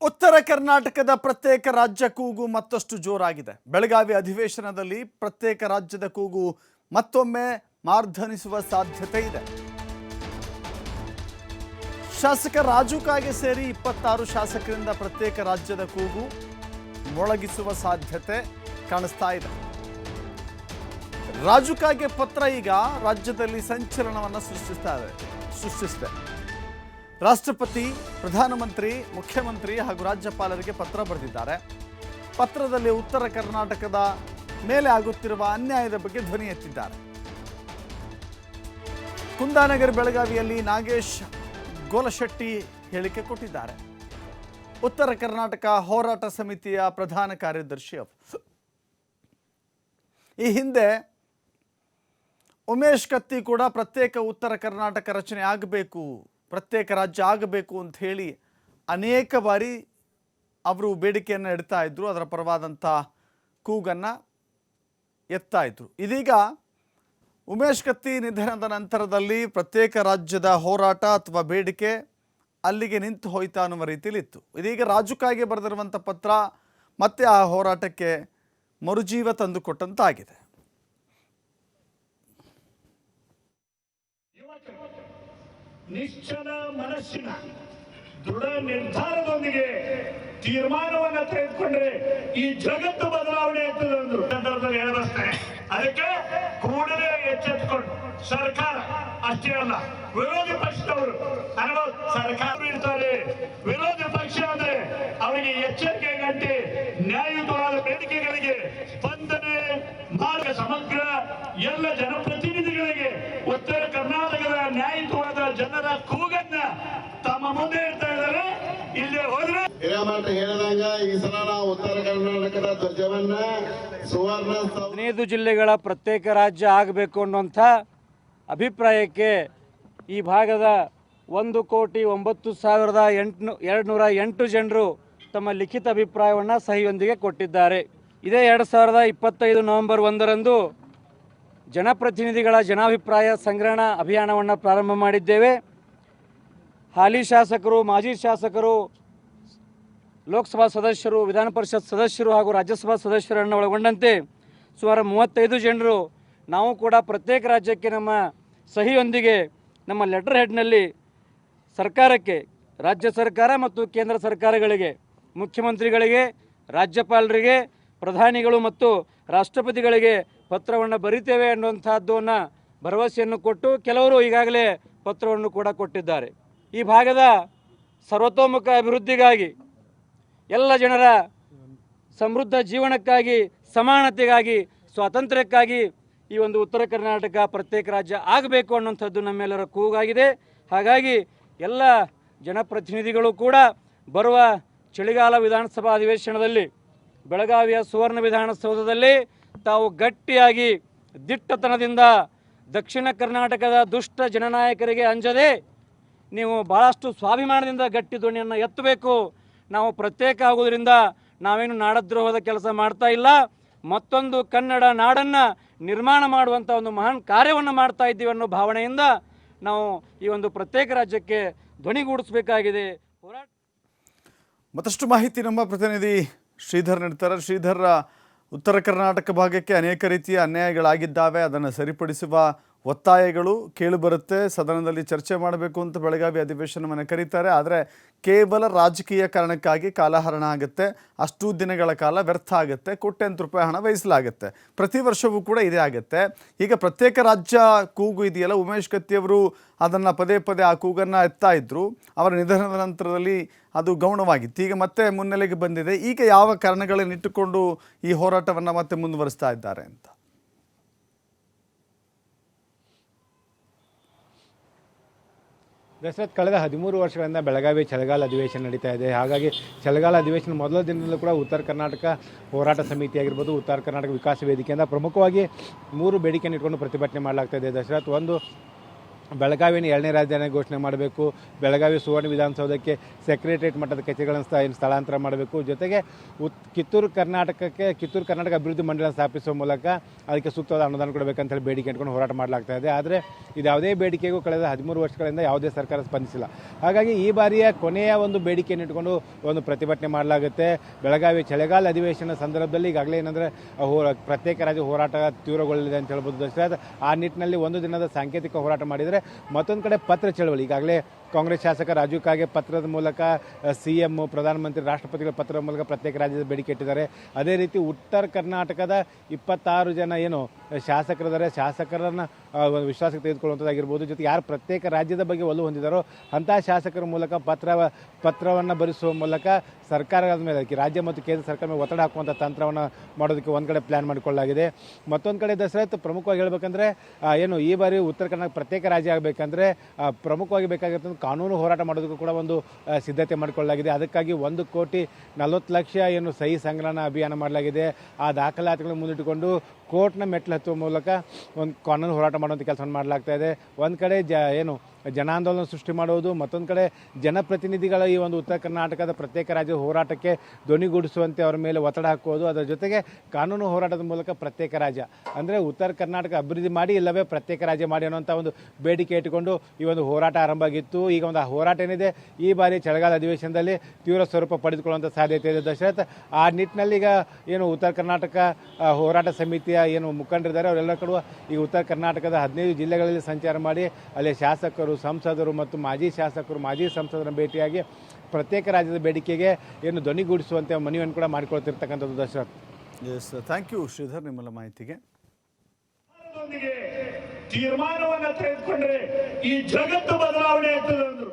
ಉತ್ತರ ಕರ್ನಾಟಕದ ಪ್ರತ್ಯೇಕ ರಾಜ್ಯ ಕೂಗು ಮತ್ತಷ್ಟು ಜೋರಾಗಿದೆ. ಬೆಳಗಾವಿ ಅಧಿವೇಶನದಲ್ಲಿ ಪ್ರತ್ಯೇಕ ರಾಜ್ಯದ ಕೂಗು ಮತ್ತೊಮ್ಮೆ ಮಾರ್ಧನಿಸುವ ಸಾಧ್ಯತೆ ಇದೆ. ಶಾಸಕ ರಾಜು ಕಾಗೆ ಸೇರಿ ಇಪ್ಪತ್ತಾರು ಶಾಸಕರಿಂದ ಪ್ರತ್ಯೇಕ ರಾಜ್ಯದ ಕೂಗು ಮೊಳಗಿಸುವ ಸಾಧ್ಯತೆ ಕಾಣಿಸ್ತಾ ಇದೆ. ರಾಜು ಕಾಗೆ ಪತ್ರ ಈಗ ರಾಜ್ಯದಲ್ಲಿ ಸಂಚಲನವನ್ನು ಸೃಷ್ಟಿಸ್ತಾ ಇದೆ, ಸೃಷ್ಟಿಸಿದೆ. ರಾಷ್ಟ್ರಪತಿ, ಪ್ರಧಾನಮಂತ್ರಿ, ಮುಖ್ಯಮಂತ್ರಿ ಹಾಗೂ ರಾಜ್ಯಪಾಲರಿಗೆ ಪತ್ರ ಬರೆದಿದ್ದಾರೆ. ಪತ್ರದಲ್ಲಿ ಉತ್ತರ ಕರ್ನಾಟಕದ ಮೇಲೆ ಆಗುತ್ತಿರುವ ಅನ್ಯಾಯದ ಬಗ್ಗೆ ಧ್ವನಿ ಎತ್ತಿದ್ದಾರೆ. ಕುಂದಾನಗರ್ ಬೆಳಗಾವಿಯಲ್ಲಿ ನಾಗೇಶ್ ಗೋಲಶೆಟ್ಟಿ ಹೇಳಿಕೆ ಕೊಟ್ಟಿದ್ದಾರೆ. ಉತ್ತರ ಕರ್ನಾಟಕ ಹೋರಾಟ ಸಮಿತಿಯ ಪ್ರಧಾನ ಕಾರ್ಯದರ್ಶಿ ಈ ಹಿಂದೆ ಉಮೇಶ್ ಕತ್ತಿ ಕೂಡ ಪ್ರತ್ಯೇಕ ಉತ್ತರ ಕರ್ನಾಟಕ ರಚನೆ ಆಗಬೇಕು ಪ್ರತ್ಯೇಕ ರಾಜ್ಯ ಆಗಬೇಕು ಅಂತ ಹೇಳಿ ಅನೇಕ ಬಾರಿ ಅವರು ಬೇಡಿಕೆಯನ್ನು ಇಡ್ತಾ ಇದ್ದರು ಅದರ ಪರವಾದಂಥ ಕೂಗನ್ನು ಎತ್ತಾ ಇದ್ದರು ಇದೀಗ ಉಮೇಶ್ ಕತ್ತಿ ನಿಧನದ ನಂತರದಲ್ಲಿ ಪ್ರತ್ಯೇಕ ರಾಜ್ಯದ ಹೋರಾಟ ಅಥವಾ ಬೇಡಿಕೆ ಅಲ್ಲಿಗೆ ನಿಂತು ಹೋಯ್ತಾ ಅನ್ನುವ ರೀತಿಯಲ್ಲಿ ಇತ್ತು. ಇದೀಗ ರಾಜುಕಾಯಿಗೆ ಬರೆದಿರುವಂಥ ಪತ್ರ ಮತ್ತೆ ಆ ಹೋರಾಟಕ್ಕೆ ಮರುಜೀವ ತಂದುಕೊಟ್ಟಂತಾಗಿದೆ. ನಿಶ್ಚಲ ಮನಸ್ಸಿನ ದೃಢ ನಿರ್ಧಾರದೊಂದಿಗೆ ತೀರ್ಮಾನವನ್ನ ತೆಗೆದುಕೊಂಡ್ರೆ ಈ ಜಗತ್ತು ಬದಲಾವಣೆ ಆಗ್ತದೆ ಅಂದ್ರು. ಸಂದರ್ಭದಲ್ಲಿ ಅದಕ್ಕೆ ಕೂಡಲೇ ಎಚ್ಚೆತ್ತುಕೊಂಡು ಸರ್ಕಾರ, ಅಷ್ಟೇ ಅಲ್ಲ, ವಿರೋಧಿ ಪಕ್ಷದವರು ಅನುಭವ ಸರ್ಕಾರ ಇರ್ತಾರೆ. ವಿರೋಧಿ ಪಕ್ಷ ಅಂದ್ರೆ ಅವರಿಗೆ ಎಚ್ಚರಿಕೆ ಗಂಟೆ ನ್ಯಾಯಯುತವಾದ ಬೇಡಿಕೆಗಳಿಗೆ ಸ್ಪಂದನೆ ಮಾರ್ಗ ಸಮಗ್ರ ಎಲ್ಲ ಜನಪ್ರತಿನಿಧಿಗಳಿಗೆ ಉತ್ತರ ಕರ್ನಾಟಕದ ಕೂಗನ್ನ ತಮ್ಮ ಮುಂದೆ ಇಡ್ತಾ ಇದ್ದಾರೆ. ಇಲ್ಲಿ ಹೋದ್ರೆ ಹಿರೇಮಠ ಹೇಳಿದಂಗ ಈ ಸಲ ನಾವು ಉತ್ತರ ಕರ್ನಾಟಕದ ಧ್ವಜವನ್ನ ಸುವರ್ಣ ಹದಿನೈದು ಜಿಲ್ಲೆಗಳ ಪ್ರತ್ಯೇಕ ರಾಜ್ಯ ಆಗಬೇಕು ಅನ್ನುವಂಥ ಅಭಿಪ್ರಾಯಕ್ಕೆ ಈ ಭಾಗದ ಒಂದು ಕೋಟಿ ಒಂಬತ್ತು ಸಾವಿರದ ಎಂಟು ಎರಡು ನೂರ ಎಂಟು ಜನರು ತಮ್ಮ ಲಿಖಿತ ಅಭಿಪ್ರಾಯವನ್ನು ಸಹಿಯೊಂದಿಗೆ ಕೊಟ್ಟಿದ್ದಾರೆ. ಇದೇ ಎರಡು ಸಾವಿರದ ಇಪ್ಪತ್ತೈದು ನವೆಂಬರ್ ಒಂದರಂದು ಜನಪ್ರತಿನಿಧಿಗಳ ಜನಾಭಿಪ್ರಾಯ ಸಂಗ್ರಹಣ ಅಭಿಯಾನವನ್ನು ಪ್ರಾರಂಭ ಮಾಡಿದ್ದೇವೆ. ಹಾಲಿ ಶಾಸಕರು, ಮಾಜಿ ಶಾಸಕರು, ಲೋಕಸಭಾ ಸದಸ್ಯರು, ವಿಧಾನ ಪರಿಷತ್ ಸದಸ್ಯರು ಹಾಗೂ ರಾಜ್ಯಸಭಾ ಸದಸ್ಯರನ್ನು ಒಳಗೊಂಡಂತೆ ಸುಮಾರು ಮೂವತ್ತೈದು ಜನರು ನಾವು ಕೂಡ ಪ್ರತ್ಯೇಕ ರಾಜ್ಯಕ್ಕೆ ನಮ್ಮ ಸಹಿಯೊಂದಿಗೆ ನಮ್ಮ ಲೆಟರ್ ಹೆಡ್ನಲ್ಲಿ ಸರ್ಕಾರಕ್ಕೆ, ರಾಜ್ಯ ಸರ್ಕಾರ ಮತ್ತು ಕೇಂದ್ರ ಸರ್ಕಾರಗಳಿಗೆ, ಮುಖ್ಯಮಂತ್ರಿಗಳಿಗೆ, ರಾಜ್ಯಪಾಲರಿಗೆ, ಪ್ರಧಾನಿಗಳು ಮತ್ತು ರಾಷ್ಟ್ರಪತಿಗಳಿಗೆ ಪತ್ರವನ್ನು ಬರಿತೇವೆ ಅನ್ನುವಂಥದ್ದನ್ನು ಭರವಸೆಯನ್ನು ಕೊಟ್ಟು ಕೆಲವರು ಈಗಾಗಲೇ ಪತ್ರವನ್ನು ಕೂಡ ಕೊಟ್ಟಿದ್ದಾರೆ. ಈ ಭಾಗದ ಸರ್ವತೋಮುಖ ಅಭಿವೃದ್ಧಿಗಾಗಿ ಎಲ್ಲ ಜನರ ಸಮೃದ್ಧ ಜೀವನಕ್ಕಾಗಿ, ಸಮಾನತೆಗಾಗಿ, ಸ್ವಾತಂತ್ರ್ಯಕ್ಕಾಗಿ ಈ ಒಂದು ಉತ್ತರ ಕರ್ನಾಟಕ ಪ್ರತ್ಯೇಕ ರಾಜ್ಯ ಆಗಬೇಕು ಅನ್ನುವಂಥದ್ದು ನಮ್ಮೆಲ್ಲರ ಕೂಗಾಗಿದೆ. ಹಾಗಾಗಿ ಎಲ್ಲ ಜನಪ್ರತಿನಿಧಿಗಳು ಕೂಡ ಬರುವ ಚಳಿಗಾಲ ವಿಧಾನಸಭಾ ಅಧಿವೇಶನದಲ್ಲಿ, ಬೆಳಗಾವಿಯ ಸುವರ್ಣ ವಿಧಾನಸೌಧದಲ್ಲಿ ತಾವು ಗಟ್ಟಿಯಾಗಿ ದಿಟ್ಟತನದಿಂದ ದಕ್ಷಿಣ ಕರ್ನಾಟಕದ ದುಷ್ಟ ಜನನಾಯಕರಿಗೆ ಅಂಜದೆ ನೀವು ಭಾಳಷ್ಟು ಸ್ವಾಭಿಮಾನದಿಂದ ಗಟ್ಟಿ ಧ್ವನಿಯನ್ನು ಎತ್ತಬೇಕು. ನಾವು ಪ್ರತ್ಯೇಕ ಆಗೋದ್ರಿಂದ ನಾವೇನು ನಾಡದ್ರೋಹದ ಕೆಲಸ ಮಾಡ್ತಾ ಇಲ್ಲ. ಮತ್ತೊಂದು ಕನ್ನಡ ನಾಡನ್ನು ನಿರ್ಮಾಣ ಮಾಡುವಂಥ ಒಂದು ಮಹಾನ್ ಕಾರ್ಯವನ್ನು ಮಾಡ್ತಾ ಇದ್ದೀವಿ ಅನ್ನೋ ಭಾವನೆಯಿಂದ ನಾವು ಈ ಒಂದು ಪ್ರತ್ಯೇಕ ರಾಜ್ಯಕ್ಕೆ ಧ್ವನಿಗೂಡಿಸಬೇಕಾಗಿದೆ ಹೋರಾಟ ಮತ್ತಷ್ಟು ಮಾಹಿತಿ ನಮ್ಮ ಪ್ರತಿನಿಧಿ ಶ್ರೀಧರ್ ನೀಡ್ತಾರೆ. ಶ್ರೀಧರ, ಉತ್ತರ ಕರ್ನಾಟಕ ಭಾಗಕ್ಕೆ ಅನೇಕ ರೀತಿಯ ಅನ್ಯಾಯಗಳಾಗಿದ್ದಾವೆ. ಅದನ್ನು ಸರಿಪಡಿಸುವ ಒತ್ತಾಯಗಳು ಕೇಳಿಬರುತ್ತೆ, ಸದನದಲ್ಲಿ ಚರ್ಚೆ ಮಾಡಬೇಕು ಅಂತ ಬೆಳಗಾವಿ ಅಧಿವೇಶನವನ್ನು ಕರೀತಾರೆ. ಆದರೆ ಕೇವಲ ರಾಜಕೀಯ ಕಾರಣಕ್ಕಾಗಿ ಕಾಲಹರಣ ಆಗುತ್ತೆ, ಅಷ್ಟು ದಿನಗಳ ಕಾಲ ವ್ಯರ್ಥ ಆಗುತ್ತೆ, ಕೋಟ್ಯಂತರ ರೂಪಾಯಿ ಹಣ ವಹಿಸಲಾಗುತ್ತೆ. ಪ್ರತಿ ವರ್ಷವೂ ಕೂಡ ಇದೇ ಆಗುತ್ತೆ. ಈಗ ಪ್ರತ್ಯೇಕ ರಾಜ್ಯ ಕೂಗು ಇದೆಯಲ್ಲ, ಉಮೇಶ್ ಕತ್ತಿಯವರು ಅದನ್ನು ಪದೇ ಪದೇ ಆ ಕೂಗನ್ನು ಎತ್ತಾ ಇದ್ದರು ಅವರ ನಿಧನದ ನಂತರದಲ್ಲಿ ಅದು ಗೌಣವಾಗಿತ್ತು. ಈಗ ಮತ್ತೆ ಮುನ್ನೆಲೆಗೆ ಬಂದಿದೆ. ಈಗ ಯಾವ ಕಾರಣಗಳನ್ನಿಟ್ಟುಕೊಂಡು ಈ ಹೋರಾಟವನ್ನು ಮತ್ತೆ ಮುಂದುವರಿಸ್ತಾ ಇದ್ದಾರೆ ಅಂತ? ದಶರಥ್ ಕಳೆದ ಹದಿಮೂರು ವರ್ಷಗಳಿಂದ ಬೆಳಗಾವಿ ಚಳಿಗಾಲ ಅಧಿವೇಶನ ನಡೀತಾ ಇದೆ. ಹಾಗಾಗಿ ಚಳಿಗಾಲ ಅಧಿವೇಶನ ಮೊದಲ ದಿನದಲ್ಲೂ ಕೂಡ ಉತ್ತರ ಕರ್ನಾಟಕ ಹೋರಾಟ ಸಮಿತಿ ಆಗಿರ್ಬೋದು, ಉತ್ತರ ಕರ್ನಾಟಕ ವಿಕಾಸ ವೇದಿಕೆಯಿಂದ ಪ್ರಮುಖವಾಗಿ ಮೂರು ಬೇಡಿಕೆಯನ್ನು ಇಟ್ಕೊಂಡು ಪ್ರತಿಭಟನೆ ಮಾಡಲಾಗ್ತಾ ಇದೆ. ದಶರಥ್ ಒಂದು ಬೆಳಗಾವಿನ ಎರಡನೇ ರಾಜಧಾನಿ ಘೋಷಣೆ ಮಾಡಬೇಕು. ಬೆಳಗಾವಿ ಸುವರ್ಣ ವಿಧಾನಸೌಧಕ್ಕೆ ಸೆಕ್ರೆಟರಿಯೇಟ್ ಮಟ್ಟದ ಕಚೇರಿಗಳನ್ನು ಸ್ಥ- ಸ್ಥಳಾಂತರ ಮಾಡಬೇಕು. ಜೊತೆಗೆ ಉತ್, ಕಿತ್ತೂರು ಕರ್ನಾಟಕಕ್ಕೆ, ಕಿತ್ತೂರು ಕರ್ನಾಟಕ ಅಭಿವೃದ್ಧಿ ಮಂಡಳ ಸ್ಥಾಪಿಸುವ ಮೂಲಕ ಅದಕ್ಕೆ ಸೂಕ್ತವಾದ ಅನುದಾನ ಕೊಡಬೇಕಂತ ಹೇಳಿ ಬೇಡಿಕೆ ಇಟ್ಕೊಂಡು ಹೋರಾಟ ಮಾಡಲಾಗ್ತಾ ಇದೆ. ಆದರೆ ಇದು ಯಾವುದೇ ಬೇಡಿಕೆಗೂ ಕಳೆದ ಹದಿಮೂರು ವರ್ಷಗಳಿಂದ ಯಾವುದೇ ಸರ್ಕಾರ ಸ್ಪಂದಿಸಿಲ್ಲ. ಹಾಗಾಗಿ ಈ ಬಾರಿಯ ಕೊನೆಯ ಒಂದು ಬೇಡಿಕೆಯನ್ನು ಇಟ್ಕೊಂಡು ಒಂದು ಪ್ರತಿಭಟನೆ ಮಾಡಲಾಗುತ್ತೆ. ಬೆಳಗಾವಿ ಚಳಿಗಾಲ ಅಧಿವೇಶನ ಸಂದರ್ಭದಲ್ಲಿ ಈಗಾಗಲೇ ಏನಂದರೆ ಪ್ರತ್ಯೇಕ ರಾಜ್ಯ ಹೋರಾಟ ತೀವ್ರಗೊಳ್ಳಲಿದೆ ಅಂತ ಹೇಳ್ಬೋದು ಆ ನಿಟ್ಟಿನಲ್ಲಿ ಒಂದು ದಿನದ ಸಾಂಕೇತಿಕ ಹೋರಾಟ ಮಾಡಿದರೆ ಮತ್ತೊಂದು ಕಡೆ ಪತ್ರ ಚಳವಳಿ. ಈಗಾಗಲೇ ಕಾಂಗ್ರೆಸ್ ಶಾಸಕ ರಾಜು ಕಾಗೆ ಪತ್ರದ ಮೂಲಕ ಸಿ ಎಂ ಪ್ರಧಾನಮಂತ್ರಿ, ರಾಷ್ಟ್ರಪತಿಗಳ ಪತ್ರದ ಮೂಲಕ ಪ್ರತ್ಯೇಕ ರಾಜ್ಯದ ಬೇಡಿಕೆ ಇಟ್ಟಿದ್ದಾರೆ. ಅದೇ ರೀತಿ ಉತ್ತರ ಕರ್ನಾಟಕದ ಇಪ್ಪತ್ತಾರು ಜನ ಏನು ಶಾಸಕರಿದ್ದಾರೆ. ಶಾಸಕರನ್ನು ವಿಶ್ವಾಸಕ್ಕೆ ತೆಗೆದುಕೊಳ್ಳುವಂಥದ್ದಾಗಿರ್ಬೋದು ಜೊತೆಗೆ ಯಾರು ಪ್ರತ್ಯೇಕ ರಾಜ್ಯದ ಬಗ್ಗೆ ಒಲವು ಹೊಂದಿದ್ದಾರೋ ಅಂತಹ ಶಾಸಕರ ಮೂಲಕ ಪತ್ರ, ಪತ್ರವನ್ನು ಭರಿಸುವ ಮೂಲಕ ಸರ್ಕಾರದ ಮೇಲೆ ರಾಜ್ಯ ಮತ್ತು ಕೇಂದ್ರ ಸರ್ಕಾರ ಮೇಲೆ ಒತ್ತಡ ಹಾಕುವಂಥ ತಂತ್ರವನ್ನು ಮಾಡೋದಕ್ಕೆ ಒಂದು ಕಡೆ ಪ್ಲ್ಯಾನ್ ಮಾಡಿಕೊಳ್ಳಲಾಗಿದೆ. ಮತ್ತೊಂದು ಕಡೆ ದಶರಥ್ ಪ್ರಮುಖವಾಗಿ ಹೇಳಬೇಕಂದ್ರೆ ಏನು ಈ ಬಾರಿ ಉತ್ತರ ಕರ್ನಾಟಕ ಪ್ರತ್ಯೇಕ ರಾಜ್ಯ ಆಗಬೇಕಂದ್ರೆ ಪ್ರಮುಖವಾಗಿ ಬೇಕಾಗಿರ್ತಂದ್ರೆ ಕಾನೂನು ಹೋರಾಟ ಮಾಡೋದಕ್ಕೂ ಕೂಡ ಒಂದು ಸಿದ್ಧತೆ ಮಾಡಿಕೊಳ್ಳಲಾಗಿದೆ. ಅದಕ್ಕಾಗಿ ಒಂದು ಕೋಟಿ ನಲವತ್ತು ಲಕ್ಷ ಏನು ಸಹಿ ಸಂಗ್ರಹಣ ಅಭಿಯಾನ ಮಾಡಲಾಗಿದೆ. ಆ ದಾಖಲಾತಿಗಳನ್ನು ಮುಂದಿಟ್ಟುಕೊಂಡು ಕೋರ್ಟ್ನ ಮೆಟ್ಲು ಹತ್ತುವ ಮೂಲಕ ಒಂದು ಕಾನೂನು ಹೋರಾಟ ಮಾಡುವಂಥ ಕೆಲಸವನ್ನು ಮಾಡಲಾಗ್ತಾ ಇದೆ. ಒಂದು ಕಡೆ ಜ, ಏನು, ಜನಾಂದೋಲನ ಸೃಷ್ಟಿ ಮಾಡುವುದು, ಮತ್ತೊಂದು ಕಡೆ ಜನಪ್ರತಿನಿಧಿಗಳ ಈ ಒಂದು ಉತ್ತರ ಕರ್ನಾಟಕದ ಪ್ರತ್ಯೇಕ ರಾಜ್ಯದ ಹೋರಾಟಕ್ಕೆ ಧ್ವನಿಗೂಡಿಸುವಂತೆ ಅವರ ಮೇಲೆ ಒತ್ತಡ ಹಾಕುವುದು, ಅದರ ಜೊತೆಗೆ ಕಾನೂನು ಹೋರಾಟದ ಮೂಲಕ ಪ್ರತ್ಯೇಕ ರಾಜ್ಯ. ಅಂದರೆ ಉತ್ತರ ಕರ್ನಾಟಕ ಅಭಿವೃದ್ಧಿ ಮಾಡಿ, ಇಲ್ಲವೇ ಪ್ರತ್ಯೇಕ ರಾಜ್ಯ ಮಾಡಿ ಅನ್ನೋಂಥ ಒಂದು ಬೇಡಿಕೆ ಇಟ್ಟುಕೊಂಡು ಈ ಒಂದು ಹೋರಾಟ ಆರಂಭ ಆಗಿತ್ತು. ಈಗ ಒಂದು ಹೋರಾಟ ಏನಿದೆ, ಈ ಬಾರಿ ಚಳಿಗಾಲ ಅಧಿವೇಶನದಲ್ಲಿ ತೀವ್ರ ಸ್ವರೂಪ ಪಡೆದುಕೊಳ್ಳುವಂಥ ಸಾಧ್ಯತೆ ಇದೆ ದಶರಥ್. ಆ ನಿಟ್ಟಿನಲ್ಲಿ ಈಗ ಏನು ಉತ್ತರ ಕರ್ನಾಟಕ ಹೋರಾಟ ಸಮಿತಿಯ ಏನು ಮುಖಂಡರಿದ್ದಾರೆ ಅವರೆಲ್ಲ ಕಡೆ ಈಗ ಉತ್ತರ ಕರ್ನಾಟಕದ ಹದಿನೈದು ಜಿಲ್ಲೆಗಳಲ್ಲಿ ಸಂಚಾರ ಮಾಡಿ ಅಲ್ಲಿ ಶಾಸಕರು ಸಂಸದರು ಮತ್ತು ಮಾಜಿ ಶಾಸಕರು ಮಾಜಿ ಸಂಸದರ ಭೇಟಿಯಾಗಿ ಪ್ರತ್ಯೇಕ ರಾಜ್ಯದ ಬೇಡಿಕೆಗೆ ಏನು ಧ್ವನಿಗೂಡಿಸುವಂತೆ ಮನವಿಯನ್ನು ಕೂಡ ಮಾಡಿಕೊಳ್ತಿರ್ತಕ್ಕಂಥದ್ದು Dasharath. Yes thank you Shridhar ನಿಮ್ಮೆಲ್ಲ ಮಾಹಿತಿಗೆ. ತೀರ್ಮಾನವನ್ನು ತೆಗೆದುಕೊಂಡ್ರೆ ಈ ಜಗತ್ತು ಬದಲಾವಣೆ ಆಗ್ತದೆ ಅಂದ್ರು.